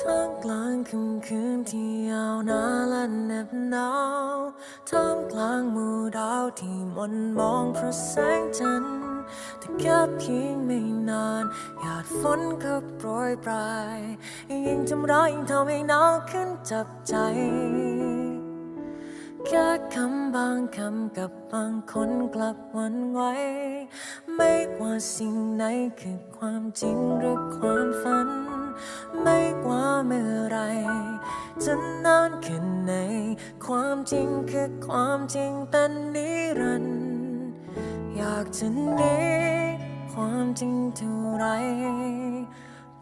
ท่ามกลางค่ำคืนที่ยาวนานและเหน็บหนาวท่ามกลางหมู่ดาวที่มนมองเพราะแสงจันทร์แต่แค่เพียงไม่นานหยาดฝนก็โปรยปลายยิ่งทำร้ายยิ่งทำให้หนาวขึ้นจับใจแค่คำบางคำกับบางคนกลับวันไหวไม่ว่าสิ่งไหนคือความจริงหรือความฝัน ไม่ว่าเมื่อไรจะนานแค่ไหน ความจริงคือความจริงเป็นนิรันดร์อยากจะหนีความจริงเท่าไร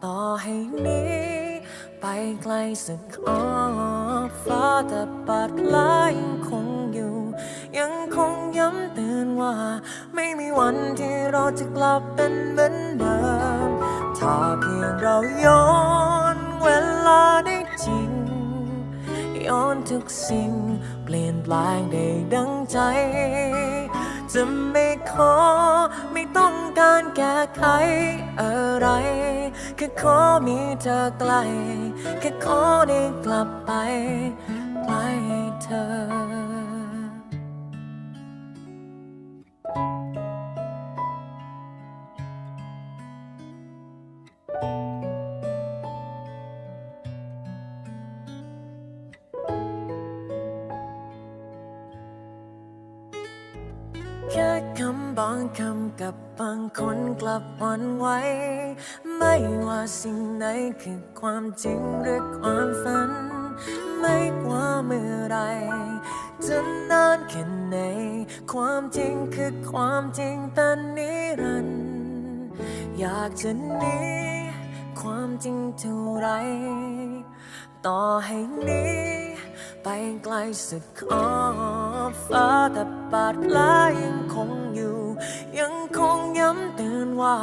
ต่อให้หนี้ไปไกลสุดขอบฟ้าแต่บาดแผลยังคงอยู่ ยังคงย้ำเตือนว่า ไม่มีวันที่เราจะกลับเป็นเหมือนเดิม ถ้าเพียงเราย้อนเวลาได้จริง ย้อนทุกสิ่งเปลี่ยนแปลงได้ดังใจ จะไม่ขอไม่ต้องการแก้ไขอะไร แค่ขอมีเธอใกล้แค่ขอได้กลับไปใกล้เธอ แค่คำบางคำกับบางคนกลับหวันไหวไม่ว่าสิ่งไหนคือความจริงหรือความฝัน ไม่ว่าเมื่อไรจะนานแค่ไหน ความจริงคือความจริงเป็นนิรันดร์อยากจะหนีความจริงเท่าไร ต่อให้หนี้ ไปไกลสุดขอบฟ้าแต่บาดแผลยังคงอยู่ ยังคงย้ำเตือนว่า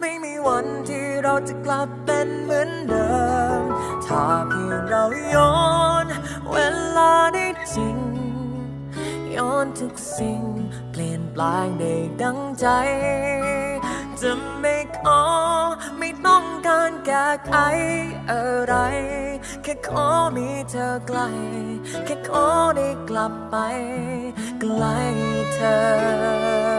ไม่มีวันที่เราจะกลับเป็นเหมือนเดิม ถ้าเพียงเราย้อนเวลาได้จริง ย้อนทุกสิ่ง เปลี่ยนแปลงได้ดังใจ จะไม่ขอไม่ต้องการแก้ไขอะไร แค่ขอมีเธอใกล้แค่ขอได้กลับไปใกล้เธอ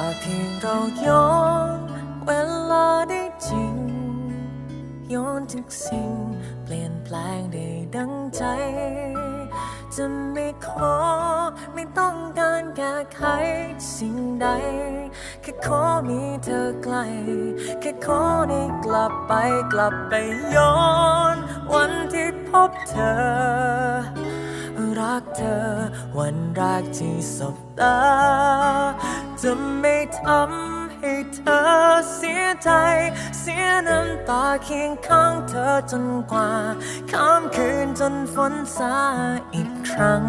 าเพียงเราย้อนเวลาได้จริงย้อนทุกสิ่งเปลี่ยนแปลงได้ดังใจ จะไม่ขอไม่ต้องการแก้ไขสิ่งใด แค่ขอมีเธอใกล้แค่ขอได้กลับไปกลับไปย้อน วันที่พบเธอ รักเธอ วันแรกที่สบตา จะไม่ทำให้เธอเสียใจ เสียน้ำตาเคียงข้างเธอจนกว่าข้ามคืนจนฝนซาอีกครั้ง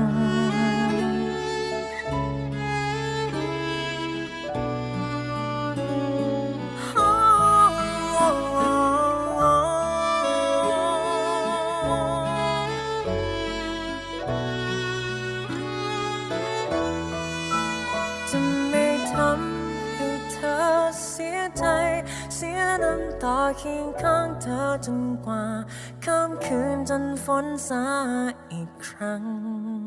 ใจ เสียน้ำตาเคียงข้างเธอจนกว่าค่ำคืนจนฝนซาอีกครั้ง